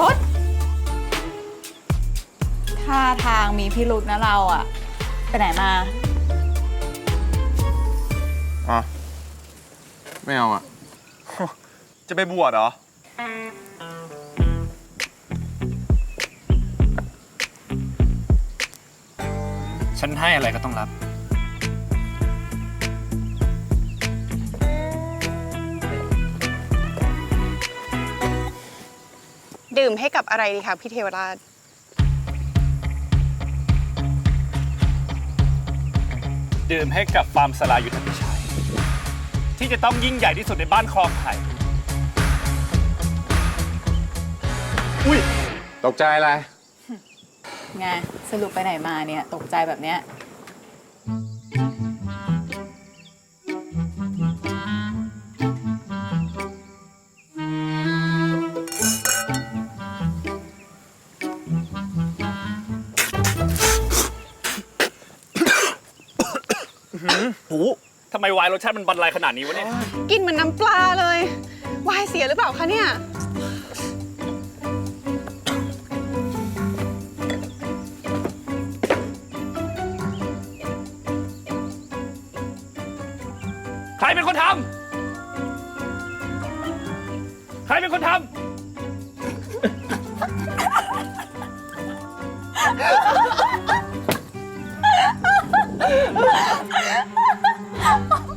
รุดท่าทางมีพิรุษนะเราอะไปไหนมา อะไม่เอาอะ จะไปบวชเหรอ ฉันให้อะไรก็ต้องรับ ดื่มให้กับอะไรดีคะพี่เทวราช ดื่มให้กับฟาร์มสลายุทธพิชัย ที่จะต้องยิ่งใหญ่ที่สุดในบ้านคลองไผ่ตกใจอะไร ไงสรุปไปไหนมาเนี่ย ตกใจแบบเนี้ย หูทำไมวายรสชาติมันบรรลัยขนาดนี้วะเนี่ย กินเหมือนน้ำปลาเลยวายเสียหรือเปล่าคะเนี่ย ใครเป็นคนทำ ใครเป็นคนทำ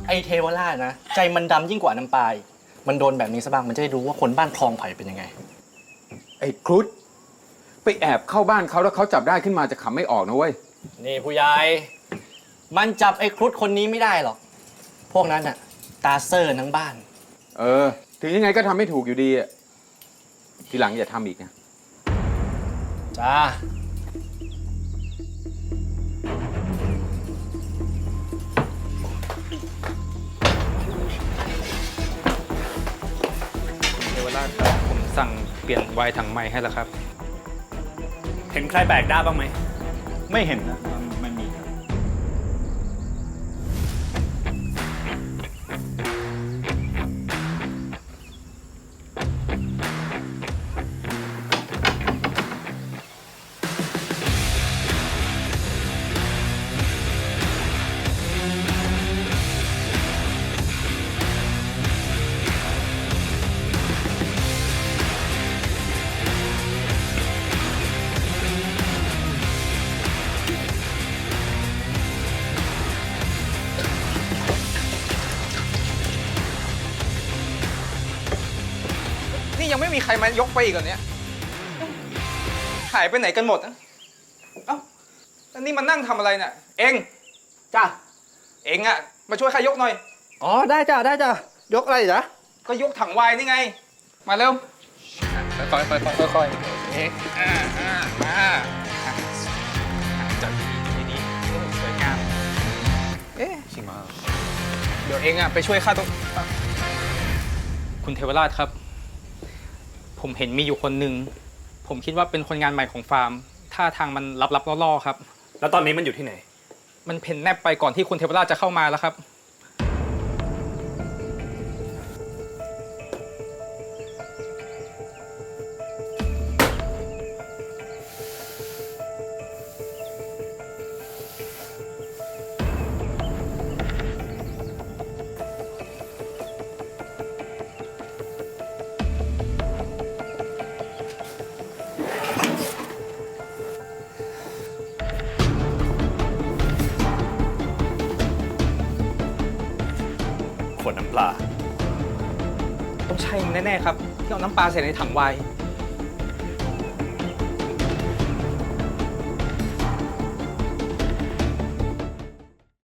ไอเทวราชนะ ใจมันดำยิ่งกว่าน้ำปลายมันโดนแบบนี้ซะบ้างมันจะได้รู้ว่าคนบ้านคลองไผ่เป็นยังไง ไอ้ครุฑไปแอบเข้าบ้านเขาแล้วเขาจับได้ขึ้นมาจะขำไม่ออกนะเว้ย นี่ผู้ใหญ่ มันจับไอ้ครุฑคนนี้ไม่ได้หรอก พวกนั้นน่ะ ตาเซอร์ทั้งบ้าน เออ ถึงยังไงก็ทำไม่ถูกอยู่ดีอะทีหลังอย่าทำอีกนะ จ้า เทวราชครับผมสั่งเปลี่ยนไวน์ถังใหม่ให้แล้วครับ เห็นใครแบกได้าบ้างไหม ไม่เห็นนะไม่มี ยังไม่มีใครมายกไปอีกเหรอเนี่ยหายไปไหนกันหมดอะเอ้าแล้วนี่มันนั่งทำอะไรน่ะ เองจ้าเองอะมาช่วยข้ายกหน่อย อ๋อได้จ้าได้จ้ายกอะไรจ๊ะก็ยกถังไวน์นี่ไง มาเร็วค่อยๆค่อยๆค่อยๆเอ๊ะอ่าอ่ามาอะจับดีๆดีๆโอ้สวยงามเอ๊ะชิมา เดี๋ยวเองอะไปช่วยข้าตรง คุณเทวราชครับ ผมเห็นมีอยู่คนหนึ่งผมคิดว่าเป็นคนงานใหม่ของฟาร์มท่าทางมันลับๆล่อๆครับ แล้วตอนนี้มันอยู่ที่ไหน มันเพ่นแนบไปก่อนที่คุณเทวราชจะเข้ามาแล้วครับ ขวดน้ำปลา ต้องใช่แน่ๆครับ ที่เอาน้ำปลาใส่ในถังไวน์